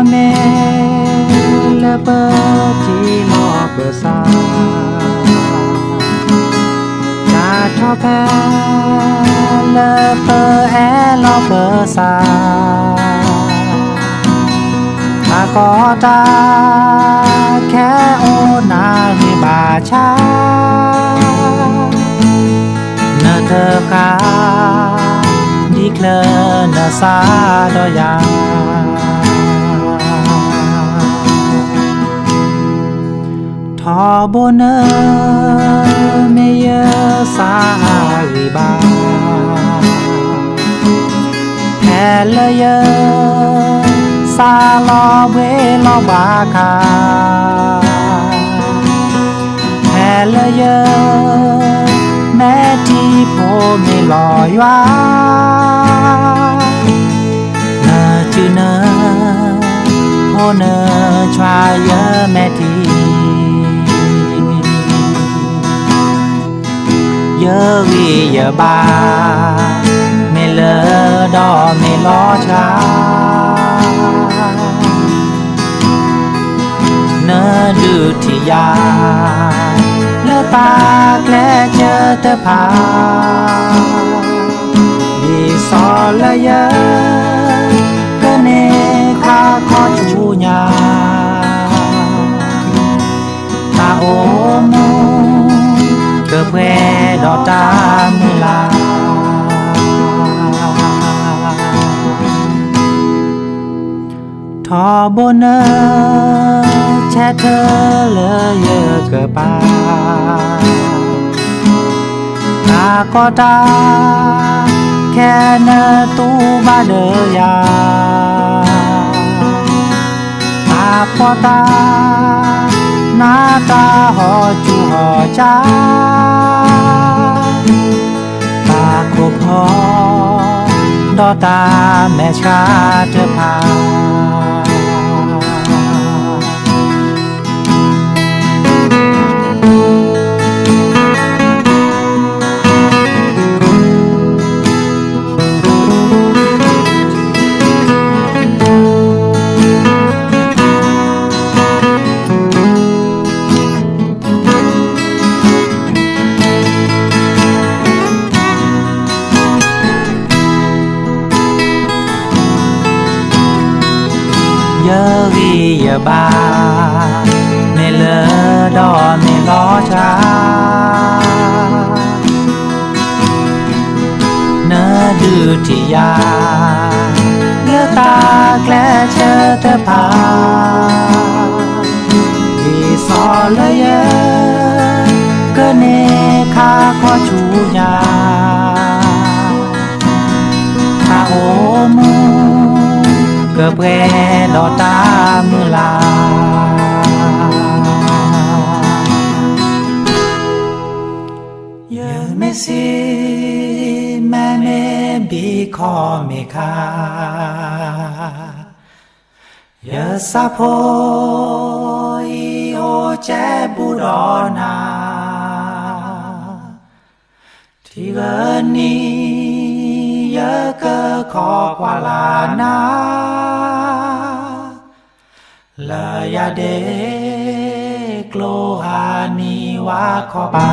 mẹ là bơ chỉ lo bờ xa cha cho bé là bơ lo bờ xa ta có ta khẽ ô na người bà cha nợ thơ khá đi khờ nợ xa đó già ทอบเนอเมเยสายบาแทเลเยซาลอเวลอบาคาแทเลเยแม่ที่โพไม่ลอยว่าเนอจือเนโพเนอชายเยแม่ที่เยอะวีเยอะบาไม่เลอดอไม่ล้อช้าเนื้อดูที่ยาเลือปากและเจอเตอผาดีสอละเยอะอบเนอแช่เธอเลยเยอะเกินไปตาก็ตาแค่เนอตู้บ้าเดอยาตาก็ตาหน้าตาหอจูหอจ้าตาคบพอดอตาแม่ชาเธอพาวียาบาไม่เลอะดอไม่ล้อชาเนื้อดที่ยาเนื้อตาแกลเชิดพาดีสอเละเยอก็เนคาขอชูยาก็เพื่อดอตาำลาไม่แม่เมบีคอไม่คายะสะโพอีโอเจบุรอนา ที่เกินนี้ยะกิะขอกว่าลานาลายาเดกโลหานีวาขอบา